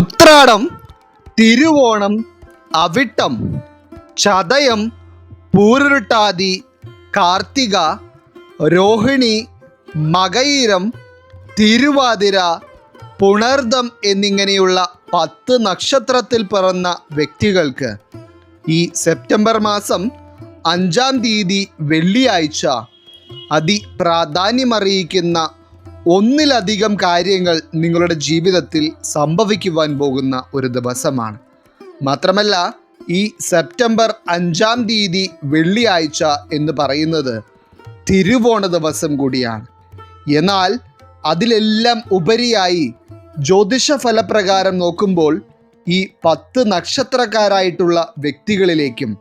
ഉത്രാടം തിരുവോണം അവിട്ടം ചതയം പൂരുരുട്ടാതി കാർത്തിക രോഹിണി മകയിരം തിരുവാതിര പുണർദം എന്നിങ്ങനെയുള്ള പത്ത് നക്ഷത്രത്തിൽ പിറന്ന വ്യക്തികൾക്ക് ഈ സെപ്റ്റംബർ മാസം അഞ്ചാം തീയതി വെള്ളിയാഴ്ച അതിപ്രാധാന്യമറിയിക്കുന്ന ഒന്നിലധികം കാര്യങ്ങൾ നിങ്ങളുടെ ജീവിതത്തിൽ സംഭവിക്കുവാൻ പോകുന്ന ഒരു ദിവസമാണ്. മാത്രമല്ല ഈ സെപ്റ്റംബർ അഞ്ചാം തീയതി വെള്ളിയാഴ്ച എന്ന് പറയുന്നത് തിരുവോണ ദിവസം കൂടിയാണ്. എന്നാൽ അതിലെല്ലാം ഉപരിയായി ജ്യോതിഷ ഫലപ്രകാരം നോക്കുമ്പോൾ ഈ പത്ത് നക്ഷത്രക്കാരായിട്ടുള്ള വ്യക്തികളിലേക്കും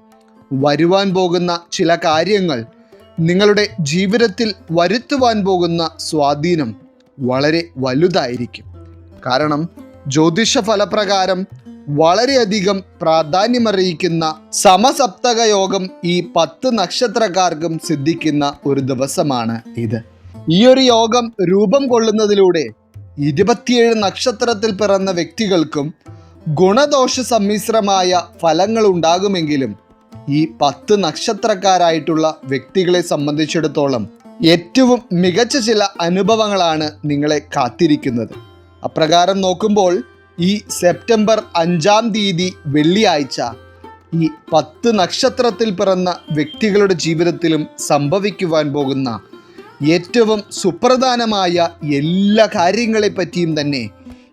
വരുവാൻ പോകുന്ന ചില കാര്യങ്ങൾ നിങ്ങളുടെ ജീവിതത്തിൽ വരുത്തുവാൻ പോകുന്ന സ്വാധീനം വളരെ വലുതായിരിക്കും. കാരണം ജ്യോതിഷ ഫലപ്രകാരം വളരെയധികം പ്രാധാന്യമറിയിക്കുന്ന സമസപ്തക യോഗം ഈ പത്ത് നക്ഷത്രക്കാർക്കും സിദ്ധിക്കുന്ന ഒരു ദിവസമാണ് ഇത്. ഈ ഒരു യോഗം രൂപം കൊള്ളുന്നതിലൂടെ ഇരുപത്തിയേഴ് നക്ഷത്രത്തിൽ പിറന്ന വ്യക്തികൾക്കും ഗുണദോഷ സമ്മിശ്രമായ ഫലങ്ങൾ ഉണ്ടാകുമെങ്കിലും ഈ പത്ത് നക്ഷത്രക്കാരായിട്ടുള്ള വ്യക്തികളെ സംബന്ധിച്ചിടത്തോളം ഏറ്റവും മികച്ച ചില അനുഭവങ്ങളാണ് നിങ്ങളെ കാത്തിരിക്കുന്നത്. അപ്രകാരം നോക്കുമ്പോൾ ഈ സെപ്റ്റംബർ അഞ്ചാം തീയതി വെള്ളിയാഴ്ച ഈ പത്ത് നക്ഷത്രത്തിൽ പിറന്ന വ്യക്തികളുടെ ജീവിതത്തിലും സംഭവിക്കുവാൻ പോകുന്ന ഏറ്റവും സുപ്രധാനമായ എല്ലാ കാര്യങ്ങളെപ്പറ്റിയും തന്നെ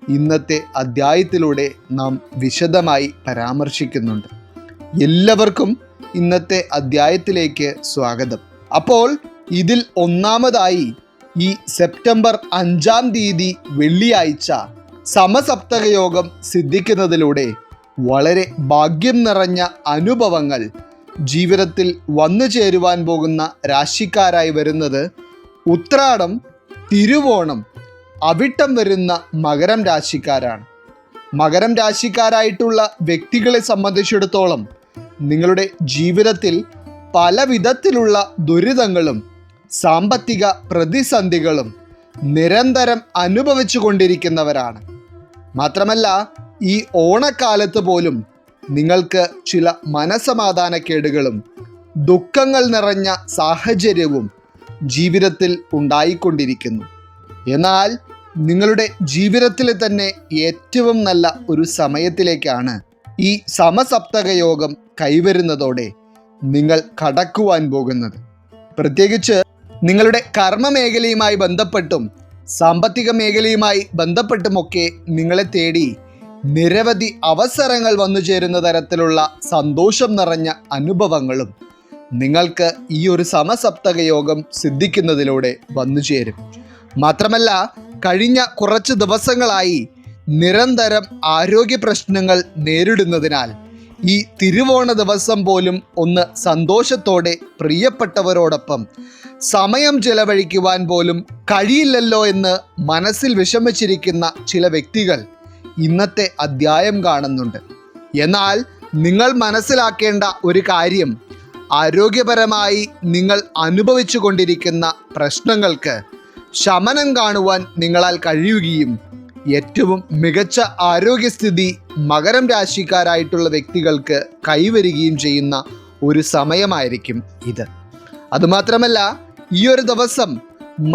ഇന്നത്തെ അധ്യായത്തിലൂടെ നാം വിശദമായി പരാമർശിക്കുന്നുണ്ട്. എല്ലാവർക്കും ഇന്നത്തെ അധ്യായത്തിലേക്ക് സ്വാഗതം. അപ്പോൾ ഇതിൽ ഒന്നാമതായി ഈ സെപ്റ്റംബർ അഞ്ചാം തീയതി വെള്ളിയാഴ്ച സമസപ്തക യോഗം സിദ്ധിക്കുന്നതിലൂടെ വളരെ ഭാഗ്യം നിറഞ്ഞ അനുഭവങ്ങൾ ജീവിതത്തിൽ വന്നു ചേരുവാൻ പോകുന്ന രാശിക്കാരായി വരുന്നത് ഉത്രാടം തിരുവോണം അവിട്ടം വരുന്ന മകരം രാശിക്കാരാണ്. മകരം രാശിക്കാരായിട്ടുള്ള വ്യക്തികളെ സംബന്ധിച്ചിടത്തോളം നിങ്ങളുടെ ജീവിതത്തിൽ പല വിധത്തിലുള്ള ദുരിതങ്ങളും സാമ്പത്തിക പ്രതിസന്ധികളും നിരന്തരം അനുഭവിച്ചു കൊണ്ടിരിക്കുന്നവരാണ്. മാത്രമല്ല ഈ ഓണക്കാലത്ത് പോലും നിങ്ങൾക്ക് ചില മനസമാധാനക്കേടുകളും ദുഃഖങ്ങൾ നിറഞ്ഞ സാഹചര്യവും ജീവിതത്തിൽ ഉണ്ടായിക്കൊണ്ടിരിക്കുന്നു. എന്നാൽ നിങ്ങളുടെ ജീവിതത്തിൽ തന്നെ ഏറ്റവും നല്ല ഒരു സമയത്തിലേക്കാണ് ഈ സമസപ്തക യോഗം കൈവരുന്നതോടെ നിങ്ങൾ കടക്കുവാൻ പോകുന്നത്. പ്രത്യേകിച്ച് നിങ്ങളുടെ കർമ്മ മേഖലയുമായി ബന്ധപ്പെട്ടും സാമ്പത്തിക മേഖലയുമായി ബന്ധപ്പെട്ടുമൊക്കെ നിങ്ങളെ തേടി നിരവധി അവസരങ്ങൾ വന്നു ചേരുന്ന തരത്തിലുള്ള സന്തോഷം നിറഞ്ഞ അനുഭവങ്ങളും നിങ്ങൾക്ക് ഈ ഒരു സമസപ്തക യോഗം സിദ്ധിക്കുന്നതിലൂടെ വന്നു ചേരും. മാത്രമല്ല കഴിഞ്ഞ കുറച്ച് ദിവസങ്ങളായി നിരന്തരം ആരോഗ്യ പ്രശ്നങ്ങൾ നേരിടുന്നതിനാൽ ഈ തിരുവോണ ദിവസം പോലും ഒന്ന് സന്തോഷത്തോടെ പ്രിയപ്പെട്ടവരോടൊപ്പം സമയം ചെലവഴിക്കുവാൻ പോലും കഴിയില്ലല്ലോ എന്ന് മനസ്സിൽ വിഷമിച്ചിരിക്കുന്ന ചില വ്യക്തികൾ ഇന്നത്തെ അധ്യായം കാണുന്നുണ്ട്. എന്നാൽ നിങ്ങൾ മനസ്സിലാക്കേണ്ട ഒരു കാര്യം ആരോഗ്യപരമായി നിങ്ങൾ അനുഭവിച്ചു കൊണ്ടിരിക്കുന്ന പ്രശ്നങ്ങൾക്ക് ശമനം കാണുവാൻ നിങ്ങളാൽ കഴിയുകയും ഏറ്റവും മികച്ച ആരോഗ്യസ്ഥിതി മകരം രാശിക്കാരായിട്ടുള്ള വ്യക്തികൾക്ക് കൈവരികയും ചെയ്യുന്ന ഒരു സമയമായിരിക്കും ഇത്. അതുമാത്രമല്ല ഈ ഒരു ദിവസം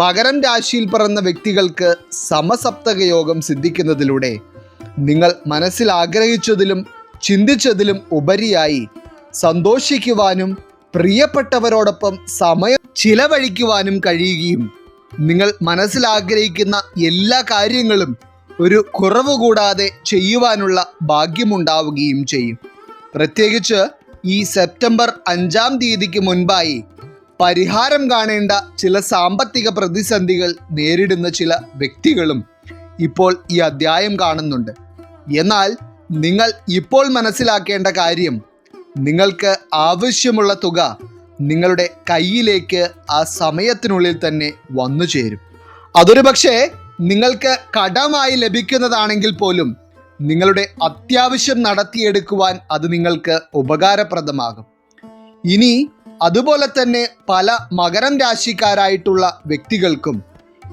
മകരം രാശിയിൽ പിറന്ന വ്യക്തികൾക്ക് സമസപ്തക യോഗം സിദ്ധിക്കുന്നതിലൂടെ നിങ്ങൾ മനസ്സിൽ ആഗ്രഹിച്ചതിലും ചിന്തിച്ചതിലും ഉപരിയായി സന്തോഷിക്കുവാനും പ്രിയപ്പെട്ടവരോടൊപ്പം സമയം ചിലവഴിക്കുവാനും കഴിയുകയും നിങ്ങൾ മനസ്സിൽ ആഗ്രഹിക്കുന്ന എല്ലാ കാര്യങ്ങളും ഒരു കുറവ് കൂടാതെ ചെയ്യുവാനുള്ള ഭാഗ്യമുണ്ടാവുകയും ചെയ്യും. പ്രത്യേകിച്ച് ഈ സെപ്റ്റംബർ അഞ്ചാം തീയതിക്ക് മുൻപായി പരിഹാരം കാണേണ്ട ചില സാമ്പത്തിക പ്രതിസന്ധികൾ നേരിടുന്ന ചില വ്യക്തികളും ഇപ്പോൾ ഈ അധ്യായം കാണുന്നുണ്ട്. എന്നാൽ നിങ്ങൾ ഇപ്പോൾ മനസ്സിലാക്കേണ്ട കാര്യം നിങ്ങൾക്ക് ആവശ്യമുള്ള തുക നിങ്ങളുടെ കയ്യിലേക്ക് ആ സമയത്തിനുള്ളിൽ തന്നെ വന്നു ചേരും. അതൊരു പക്ഷേ നിങ്ങൾക്ക് കടമായി ലഭിക്കുന്നതാണെങ്കിൽ പോലും നിങ്ങളുടെ അത്യാവശ്യം നടത്തിയെടുക്കുവാൻ അത് നിങ്ങൾക്ക് ഉപകാരപ്രദമാകും. ഇനി അതുപോലെ തന്നെ പല മകരം രാശിക്കാരായിട്ടുള്ള വ്യക്തികൾക്കും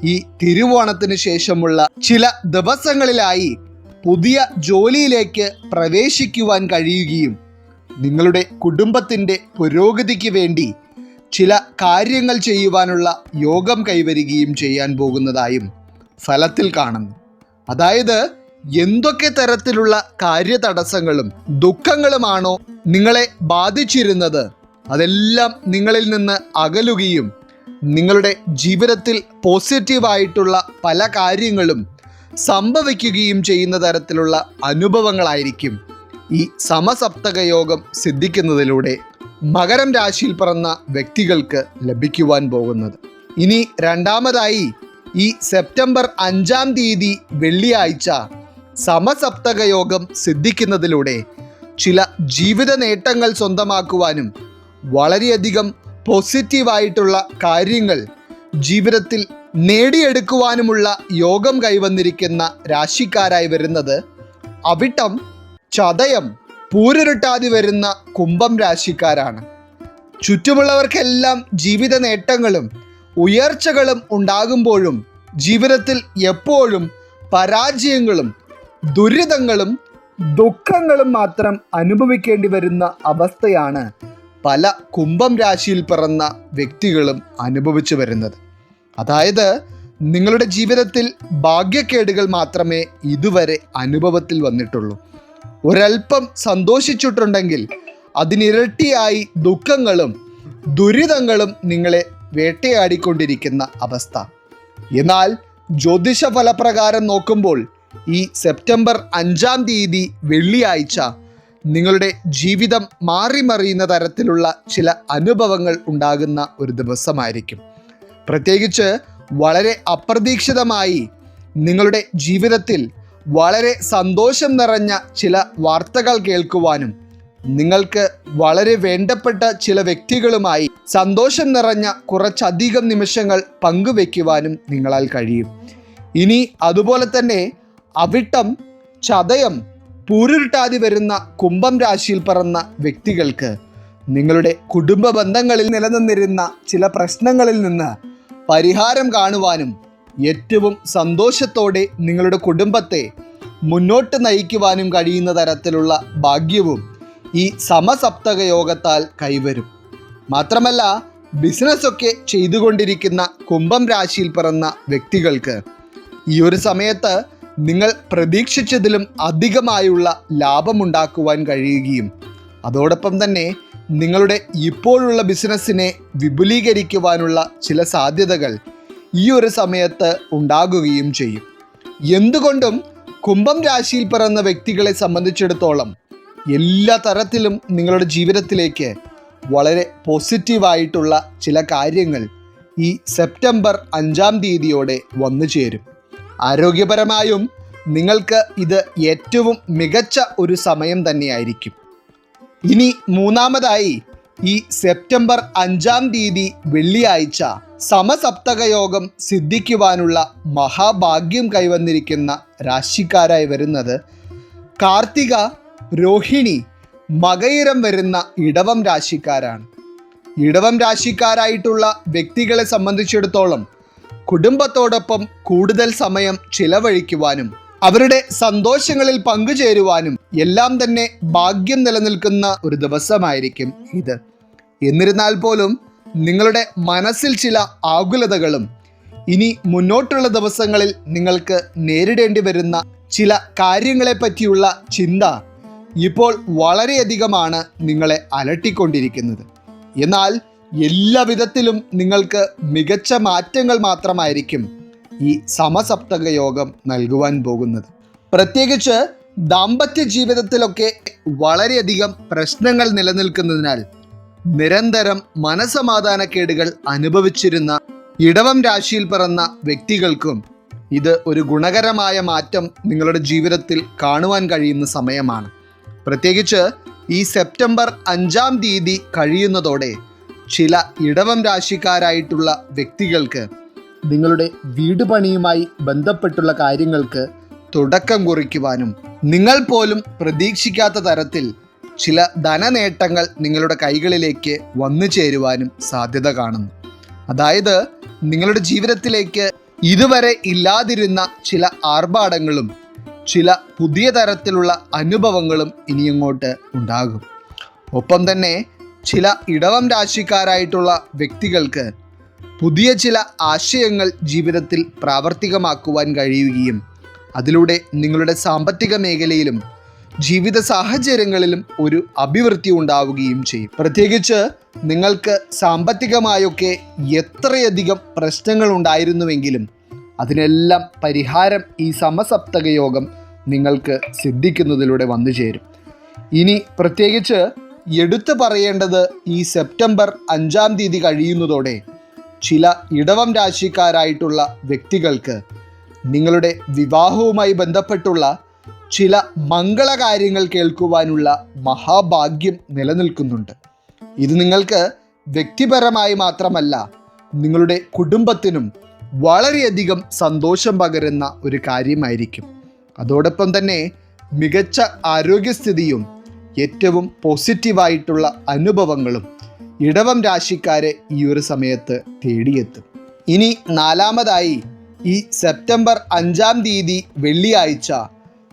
ഈ തിരുവോണത്തിന് ശേഷമുള്ള ചില ദിവസങ്ങളിലായി പുതിയ ജോലിയിലേക്ക് പ്രവേശിക്കുവാൻ കഴിയുകയും നിങ്ങളുടെ കുടുംബത്തിന്റെ പുരോഗതിക്ക് വേണ്ടി ചില കാര്യങ്ങൾ ചെയ്യുവാനുള്ള യോഗം കൈവരികയും ചെയ്യാൻ പോകുന്നതായും ഫലത്തിൽ കാണുന്നു. അതായത് എന്തൊക്കെ തരത്തിലുള്ള കാര്യതടസ്സങ്ങളും ദുഃഖങ്ങളുമാണോ നിങ്ങളെ ബാധിച്ചിരുന്നത്? അതെല്ലാം നിങ്ങളിൽ നിന്ന് അകലുകയും നിങ്ങളുടെ ജീവിതത്തിൽ പോസിറ്റീവായിട്ടുള്ള പല കാര്യങ്ങളും സംഭവിക്കുകയും ചെയ്യുന്ന തരത്തിലുള്ള അനുഭവങ്ങളായിരിക്കും ഈ സമസപ്തക യോഗം സിദ്ധിക്കുന്നതിലൂടെ മകരം രാശിയിൽ പിറന്ന വ്യക്തികൾക്ക് ലഭിക്കുവാൻ പോകുന്നത്. ഇനി രണ്ടാമതായി ഈ സെപ്റ്റംബർ അഞ്ചാം തീയതി വെള്ളിയാഴ്ച സമസപ്തക യോഗം സിദ്ധിക്കുന്നതിലൂടെ ചില ജീവിത നേട്ടങ്ങൾ സ്വന്തമാക്കുവാനും വളരെയധികം പോസിറ്റീവായിട്ടുള്ള കാര്യങ്ങൾ ജീവിതത്തിൽ നേടിയെടുക്കുവാനുമുള്ള യോഗം കൈവന്നിരിക്കുന്ന രാശിക്കാരായി വരുന്നത് അവിട്ടം ചതയം പൂരുരുട്ടാതി വരുന്ന കുംഭം രാശിക്കാരാണ്. ചുറ്റുമുള്ളവർക്കെല്ലാം ജീവിത നേട്ടങ്ങളും ഉയർച്ചകളും ഉണ്ടാകുമ്പോഴും ജീവിതത്തിൽ എപ്പോഴും പരാജയങ്ങളും ദുരിതങ്ങളും ദുഃഖങ്ങളും മാത്രം അനുഭവിക്കേണ്ടി വരുന്ന അവസ്ഥയാണ് പല കുംഭം രാശിയിൽ പിറന്ന വ്യക്തികളും അനുഭവിച്ചു വരുന്നത്. അതായത് നിങ്ങളുടെ ജീവിതത്തിൽ ഭാഗ്യക്കേടുകൾ മാത്രമേ ഇതുവരെ അനുഭവത്തിൽ വന്നിട്ടുള്ളൂ. ഒരൽപ്പം സന്തോഷിച്ചിട്ടുണ്ടെങ്കിൽ അതിനിരട്ടിയായി ദുഃഖങ്ങളും ദുരിതങ്ങളും നിങ്ങളെ വേട്ടയാടിക്കൊണ്ടിരിക്കുന്ന അവസ്ഥ. എന്നാൽ ജ്യോതിഷ ഫലപ്രകാരം നോക്കുമ്പോൾ ഈ സെപ്റ്റംബർ അഞ്ചാം തീയതി വെള്ളിയാഴ്ച നിങ്ങളുടെ ജീവിതം മാറിമറിയുന്ന തരത്തിലുള്ള ചില അനുഭവങ്ങൾ ഉണ്ടാകുന്ന ഒരു ദിവസമായിരിക്കും. പ്രത്യേകിച്ച് വളരെ അപ്രതീക്ഷിതമായി നിങ്ങളുടെ ജീവിതത്തിൽ വളരെ സന്തോഷം നിറഞ്ഞ ചില വാർത്തകൾ കേൾക്കുവാനും നിങ്ങൾക്ക് വളരെ വേണ്ടപ്പെട്ട ചില വ്യക്തികളുമായി സന്തോഷം നിറഞ്ഞ കുറച്ചധികം നിമിഷങ്ങൾ പങ്കുവെക്കുവാനും നിങ്ങളാൽ കഴിയും. ഇനി അതുപോലെ തന്നെ അവിട്ടം ചതയം പൂരുരുട്ടാതി വരുന്ന കുംഭം രാശിയിൽ പറന്ന വ്യക്തികൾക്ക് നിങ്ങളുടെ കുടുംബ ബന്ധങ്ങളിൽ നിലനിന്നിരുന്ന ചില പ്രശ്നങ്ങളിൽ നിന്ന് പരിഹാരം കാണുവാനും ഏറ്റവും സന്തോഷത്തോടെ നിങ്ങളുടെ കുടുംബത്തെ മുന്നോട്ട് നയിക്കുവാനും കഴിയുന്ന തരത്തിലുള്ള ഭാഗ്യവും ഈ സമസപ്തക യോഗത്താൽ കൈവരും. മാത്രമല്ല ബിസിനസ്സൊക്കെ ചെയ്തുകൊണ്ടിരിക്കുന്ന കുംഭം രാശിയിൽ പിറന്ന വ്യക്തികൾക്ക് ഈ ഒരു സമയത്ത് നിങ്ങൾ പ്രതീക്ഷിച്ചതിലും അധികമായുള്ള ലാഭമുണ്ടാക്കുവാൻ കഴിയുകയും അതോടൊപ്പം തന്നെ നിങ്ങളുടെ ഇപ്പോഴുള്ള ബിസിനസ്സിനെ വിപുലീകരിക്കുവാനുള്ള ചില സാധ്യതകൾ ഈ ഒരു സമയത്ത് ഉണ്ടാകുകയും ചെയ്യും. എന്തുകൊണ്ടും കുംഭം രാശിയിൽ പിറന്ന വ്യക്തികളെ സംബന്ധിച്ചിടത്തോളം എല്ലാ തരത്തിലും നിങ്ങളുടെ ജീവിതത്തിലേക്ക് വളരെ പോസിറ്റീവായിട്ടുള്ള ചില കാര്യങ്ങൾ ഈ സെപ്റ്റംബർ അഞ്ചാം തീയതിയോടെ വന്നു ചേരും. ആരോഗ്യപരമായും നിങ്ങൾക്ക് ഇത് ഏറ്റവും മികച്ച ഒരു സമയം തന്നെയായിരിക്കും. ഇനി മൂന്നാമതായി ഈ സെപ്റ്റംബർ അഞ്ചാം തീയതി വെള്ളിയാഴ്ച സമസപ്തക യോഗം സിദ്ധിക്കുവാനുള്ള മഹാഭാഗ്യം കൈവന്നിരിക്കുന്ന രാശിക്കാരായി വരുന്നത് കാർത്തിക രോഹിണി മകയിരം വരുന്ന ഇടവം രാശിക്കാരാണ്. ഇടവം രാശിക്കാരായിട്ടുള്ള വ്യക്തികളെ സംബന്ധിച്ചിടത്തോളം കുടുംബത്തോടൊപ്പം കൂടുതൽ സമയം ചിലവഴിക്കുവാനും അവരുടെ സന്തോഷങ്ങളിൽ പങ്കുചേരുവാനും എല്ലാം തന്നെ ഭാഗ്യം നിലനിൽക്കുന്ന ഒരു ദിവസമായിരിക്കും ഇത്. എന്നിരുന്നാൽ പോലും നിങ്ങളുടെ മനസ്സിൽ ചില ആകുലതകളും ഇനി മുന്നോട്ടുള്ള ദിവസങ്ങളിൽ നിങ്ങൾക്ക് നേരിടേണ്ടി വരുന്ന ചില കാര്യങ്ങളെപ്പറ്റിയുള്ള ചിന്ത ഇപ്പോൾ വളരെയധികമാണ് നിങ്ങളെ അലട്ടിക്കൊണ്ടിരിക്കുന്നത്. എന്നാൽ എല്ലാ വിധത്തിലും നിങ്ങൾക്ക് മികച്ച മാറ്റങ്ങൾ മാത്രമായിരിക്കും ഈ സമസപ്തക യോഗം നൽകുവാൻ പോകുന്നത്. പ്രത്യേകിച്ച് ദാമ്പത്യ ജീവിതത്തിലൊക്കെ വളരെയധികം പ്രശ്നങ്ങൾ നിലനിൽക്കുന്നതിനാൽ നിരന്തരം മനസമാധാനക്കേടുകൾ അനുഭവിച്ചിരുന്ന ഇടവം രാശിയിൽ പിറന്ന വ്യക്തികൾക്കും ഇത് ഒരു ഗുണകരമായ മാറ്റം നിങ്ങളുടെ ജീവിതത്തിൽ കാണുവാൻ കഴിയുന്ന സമയമാണ്. പ്രത്യേകിച്ച് ഈ സെപ്റ്റംബർ അഞ്ചാം തീയതി കഴിയുന്നതോടെ ചില ഇടവം രാശിക്കാരായിട്ടുള്ള വ്യക്തികൾക്ക് നിങ്ങളുടെ വീട് പണിയുമായി ബന്ധപ്പെട്ടുള്ള കാര്യങ്ങൾക്ക് തുടക്കം കുറിക്കുവാനും നിങ്ങൾ പോലും പ്രതീക്ഷിക്കാത്ത തരത്തിൽ ചില ധനനേട്ടങ്ങൾ നിങ്ങളുടെ കൈകളിലേക്ക് വന്നു ചേരുവാനും സാധ്യത കാണുന്നു. അതായത് നിങ്ങളുടെ ജീവിതത്തിലേക്ക് ഇതുവരെ ഇല്ലാതിരുന്ന ചില ആർഭാടങ്ങളും ചില പുതിയ തരത്തിലുള്ള അനുഭവങ്ങളും ഇനിയങ്ങോട്ട് ഉണ്ടാകും. ഒപ്പം തന്നെ ചില ഇടവം രാശിക്കാരായിട്ടുള്ള വ്യക്തികൾക്ക് പുതിയ ചില ആശയങ്ങൾ ജീവിതത്തിൽ പ്രാവർത്തികമാക്കുവാൻ കഴിയുകയും അതിലൂടെ നിങ്ങളുടെ സാമ്പത്തിക മേഖലയിലും ജീവിത സാഹചര്യങ്ങളിലും ഒരു അഭിവൃദ്ധി ഉണ്ടാവുകയും ചെയ്യും. പ്രത്യേകിച്ച് നിങ്ങൾക്ക് സാമ്പത്തികമായൊക്കെ എത്രയധികം പ്രശ്നങ്ങൾ ഉണ്ടായിരുന്നുവെങ്കിലും അതിനെല്ലാം പരിഹാരം ഈ സമസപ്തക യോഗം നിങ്ങൾക്ക് സിദ്ധിക്കുന്നതിലൂടെ വന്നു ചേരും. ഇനി പ്രത്യേകിച്ച് എടുത്തു പറയേണ്ടത് ഈ സെപ്റ്റംബർ അഞ്ചാം തീയതി കഴിയുന്നതോടെ ചില ഇടവം രാശിക്കാരായിട്ടുള്ള വ്യക്തികൾക്ക് നിങ്ങളുടെ വിവാഹവുമായി ബന്ധപ്പെട്ടുള്ള ചില മംഗളകാര്യങ്ങൾ കേൾക്കുവാനുള്ള മഹാഭാഗ്യം നിലനിൽക്കുന്നുണ്ട്. ഇത് നിങ്ങൾക്ക് വ്യക്തിപരമായി മാത്രമല്ല നിങ്ങളുടെ കുടുംബത്തിനും വളരെയധികം സന്തോഷം പകരുന്ന ഒരു കാര്യമായിരിക്കും. അതോടൊപ്പം തന്നെ മികച്ച ആരോഗ്യസ്ഥിതിയും ഏറ്റവും പോസിറ്റീവായിട്ടുള്ള അനുഭവങ്ങളും ഇടവം രാശിക്കാരെ ഈ ഒരു സമയത്ത് തേടിയെത്തും. ഇനി നാലാമതായി ഈ സെപ്റ്റംബർ അഞ്ചാം തീയതി വെള്ളിയാഴ്ച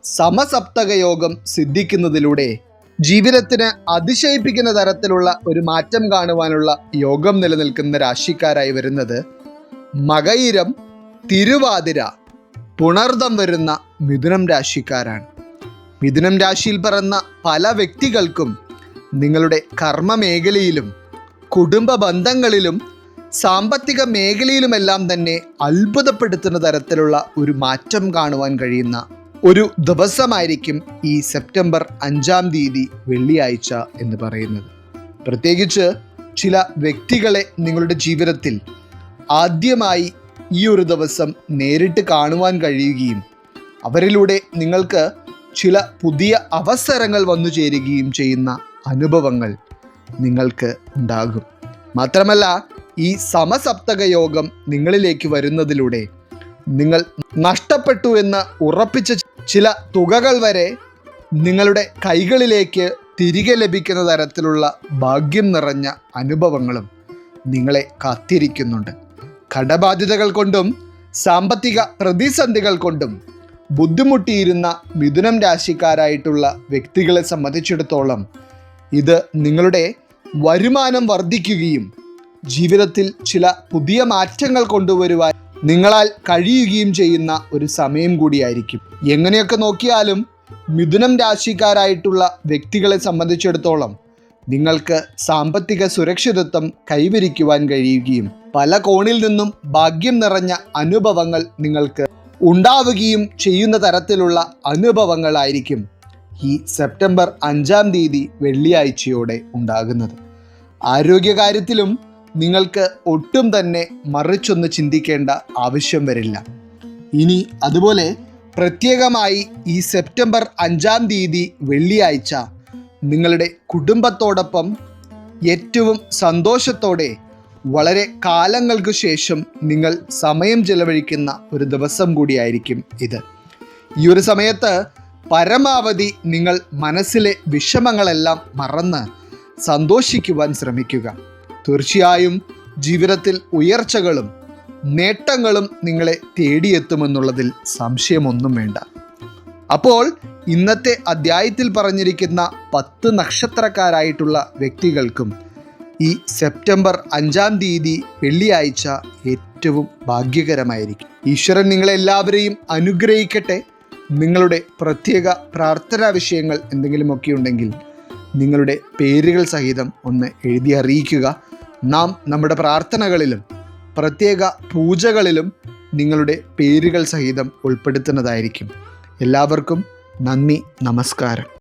സമസപ്തക യോഗം സിദ്ധിക്കുന്നതിലൂടെ ജീവിതത്തിന് അതിശയിപ്പിക്കുന്ന തരത്തിലുള്ള ഒരു മാറ്റം കാണുവാനുള്ള യോഗം നിലനിൽക്കുന്ന രാശിക്കാരായി വരുന്നത് മകയിരം തിരുവാതിര പുണർദം വരുന്ന മിഥുനം രാശിക്കാരാണ്. മിഥുനം രാശിയിൽ പിറന്ന പല വ്യക്തികൾക്കും നിങ്ങളുടെ കർമ്മ മേഖലയിലും കുടുംബ ബന്ധങ്ങളിലും സാമ്പത്തിക മേഖലയിലുമെല്ലാം തന്നെ അത്ഭുതപ്പെടുത്തുന്ന തരത്തിലുള്ള ഒരു മാറ്റം കാണുവാൻ കഴിയുന്ന ഒരു ദിവസമായിരിക്കും ഈ സെപ്റ്റംബർ അഞ്ചാം തീയതി വെള്ളിയാഴ്ച എന്ന് പറയുന്നത്. പ്രത്യേകിച്ച് ചില വ്യക്തികളെ നിങ്ങളുടെ ജീവിതത്തിൽ ആദ്യമായി ഈ ഒരു ദിവസം നേരിട്ട് കാണുവാൻ കഴിയുകയും അവരിലൂടെ നിങ്ങൾക്ക് ചില പുതിയ അവസരങ്ങൾ വന്നു ചേരുകയും ചെയ്യുന്ന അനുഭവങ്ങൾ നിങ്ങൾക്ക് ഉണ്ടാകും. മാത്രമല്ല ഈ സമസപ്തക യോഗം നിങ്ങളിലേക്ക് വരുന്നതിലൂടെ നിങ്ങൾ നഷ്ടപ്പെട്ടു എന്ന് ഉറപ്പിച്ച ചില തുകകൾ വരെ നിങ്ങളുടെ കൈകളിലേക്ക് തിരികെ ലഭിക്കുന്ന തരത്തിലുള്ള ഭാഗ്യം നിറഞ്ഞ അനുഭവങ്ങളും നിങ്ങളെ കാത്തിരിക്കുന്നുണ്ട്. കടബാധ്യതകൾ കൊണ്ടും സാമ്പത്തിക പ്രതിസന്ധികൾ കൊണ്ടും ബുദ്ധിമുട്ടിയിരുന്ന മിഥുനം രാശിക്കാരായിട്ടുള്ള വ്യക്തികളെ സംബന്ധിച്ചിടത്തോളം ഇത് നിങ്ങളുടെ വരുമാനം വർദ്ധിക്കുകയും ജീവിതത്തിൽ ചില പുതിയ മാറ്റങ്ങൾ കൊണ്ടുവരുവാൻ നിങ്ങളാൽ കഴിയുകയും ചെയ്യുന്ന ഒരു സമയം കൂടിയായിരിക്കും. എങ്ങനെയൊക്കെ നോക്കിയാലും മിഥുനം രാശിക്കാരായിട്ടുള്ള വ്യക്തികളെ സംബന്ധിച്ചിടത്തോളം നിങ്ങൾക്ക് സാമ്പത്തിക സുരക്ഷിതത്വം കൈവരിക്കുവാൻ കഴിയുകയും പല കോണിൽ നിന്നും ഭാഗ്യം നിറഞ്ഞ അനുഭവങ്ങൾ നിങ്ങൾക്ക് ഉണ്ടാവുകയും ചെയ്യുന്ന തരത്തിലുള്ള അനുഭവങ്ങളായിരിക്കും ഈ സെപ്റ്റംബർ അഞ്ചാം തീയതി വെള്ളിയാഴ്ചയോടെ ഉണ്ടാകുന്നത്. ആരോഗ്യകാര്യത്തിലും നിങ്ങൾക്ക് ഒട്ടും തന്നെ മറിച്ചൊന്ന് ചിന്തിക്കേണ്ട ആവശ്യം വരില്ല. ഇനി അതുപോലെ പ്രത്യേകമായി ഈ സെപ്റ്റംബർ അഞ്ചാം തീയതി വെള്ളിയാഴ്ച നിങ്ങളുടെ കുടുംബത്തോടൊപ്പം ഏറ്റവും സന്തോഷത്തോടെ വളരെ കാലങ്ങൾക്ക് ശേഷം നിങ്ങൾ സമയം ചെലവഴിക്കുന്ന ഒരു ദിവസം കൂടിയായിരിക്കും ഇത്. ഈ ഒരു സമയത്ത് പരമാവധി നിങ്ങൾ മനസ്സിലെ വിഷമങ്ങളെല്ലാം മറന്ന് സന്തോഷിക്കുവാൻ ശ്രമിക്കുക. തീർച്ചയായും ജീവിതത്തിൽ ഉയർച്ചകളും നേട്ടങ്ങളും നിങ്ങളെ തേടിയെത്തുമെന്നുള്ളതിൽ സംശയമൊന്നും വേണ്ട. അപ്പോൾ ഇന്നത്തെ അധ്യായത്തിൽ പറഞ്ഞിരിക്കുന്ന പത്ത് നക്ഷത്രക്കാരായിട്ടുള്ള വ്യക്തികൾക്കും ഈ സെപ്റ്റംബർ അഞ്ചാം തീയതി വെള്ളിയാഴ്ച ഏറ്റവും ഭാഗ്യകരമായിരിക്കും. ഈശ്വരൻ നിങ്ങളെല്ലാവരെയും അനുഗ്രഹിക്കട്ടെ. നിങ്ങളുടെ പ്രത്യേക പ്രാർത്ഥനാ വിഷയങ്ങൾ എന്തെങ്കിലുമൊക്കെ ഉണ്ടെങ്കിൽ നിങ്ങളുടെ പേരുകൾ സഹിതം ഒന്ന് എഴുതി അറിയിക്കുക. നാം നമ്മുടെ പ്രാർത്ഥനകളിലും പ്രത്യേക പൂജകളിലും നിങ്ങളുടെ പേരുകൾ സഹിതം ഉൾപ്പെടുത്തുന്നതായിരിക്കും. എല്ലാവർക്കും നന്ദി നമസ്കാരം.